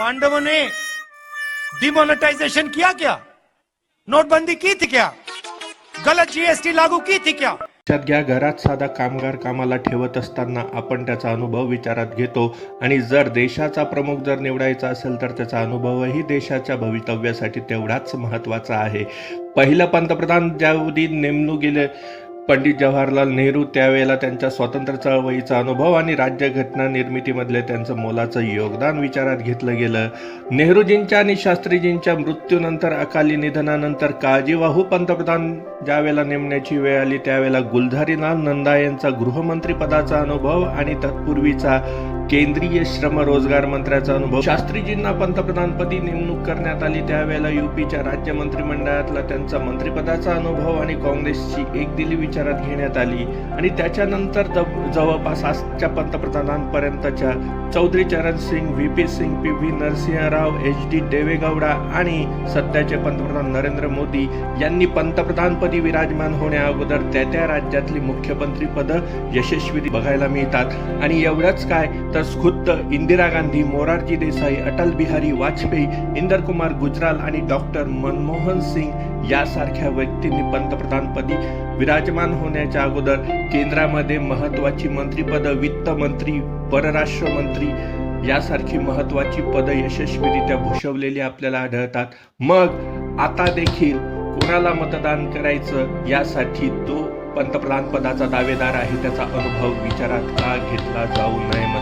पांडवों ने demonetisation KIA क्या? नोटबंदी की थी क्या? गलत जीएसटी लागू की थी क्या? लक्षात घ्या घरात साधा कामगार कामाला ठेवत असताना आपण त्याचा अनुभव विचारात घेतो आणि जर देशाचा प्रमुख जर निवडायचा असेल तर त्याचा अनुभवही देशाच्या भवितव्यासाठी तेवढाच महत्त्वाचा आहे. पहिलं पंतप्रधान ज्यावेळी नेमणूक गेले पंडित जवाहरलाल नेहरू त्यावेळेला त्यांच्या स्वातंत्र्य चळवळीचा अनुभव आणि राज्यघटना निर्मितीमधले त्यांचं मोलाचं योगदान विचारात घेतलं गेलं. नेहरूजींच्या आणि शास्त्रीजींच्या मृत्यूनंतर अकाली निधनानंतर काळजीवाहू पंतप्रधान ज्यावेळेला नेमण्याची वेळ आली त्यावेळेला गुलझारीलाल नंदा यांचा गृहमंत्री पदाचा अनुभव आणि तत्पूर्वीचा केंद्रीय श्रम रोजगार मंत्र्याचा अनुभव. शास्त्रीजींना पंतप्रधानपदी नेमणूक करण्यात आली. त्यावेळेला युपीच्या राज्य मंत्रिमंडळातला त्यांचा मंत्रिपदाचा अनुभव आणि काँग्रेसची एक दिली विचारात घेण्यात आली. आणि त्याच्यानंतर जवळपास आजच्या पंतप्रधानांपर्यंतच्या Chaudhary Charan Singh V P Singh P V Narasimha Rao H D Deve Gowda आणि सध्याचे पंतप्रधान नरेंद्र मोदी यांनी पंतप्रधानपदी विराजमान होण्याअगोदर त्या त्या राज्यातली मुख्यमंत्री पदं यशस्वी बघायला मिळतात. आणि एवढंच काय तर खुद्द इंदिरा गांधी मोरारजी देसाई अटल बिहारी वाजपेयी इंदरकुमार गुजराल आणि डॉक्टर मनमोहन सिंग यासारख्या व्यक्तींनी पंतप्रधानपदी विराजमान होण्याच्या अगोदर केंद्रामध्ये महत्वाची वित्त मंत्री परराष्ट्र मंत्री यासारखी महत्वाची पदं यशस्वीरित्या भूषवलेली आपल्याला आढळतात मग आता देखील कोणाला मतदान करायचं यासाठी तो पंतप्रधान पदाचा दावेदार आहे त्याचा अनुभव विचारात का घेतला जाऊ नये